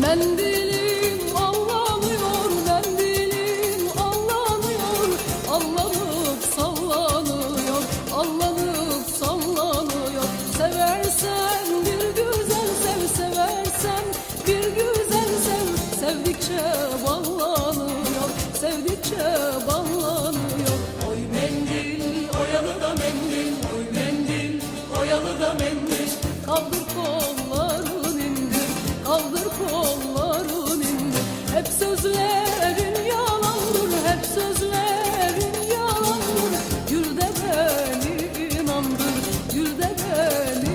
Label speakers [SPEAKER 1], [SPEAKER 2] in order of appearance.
[SPEAKER 1] Mendilim allanıyor, mendilim allanıyor Allanıp sallanıyor, allanıp sallanıyor. Seversen bir güzel seversen bir güzel Sevdikçe seni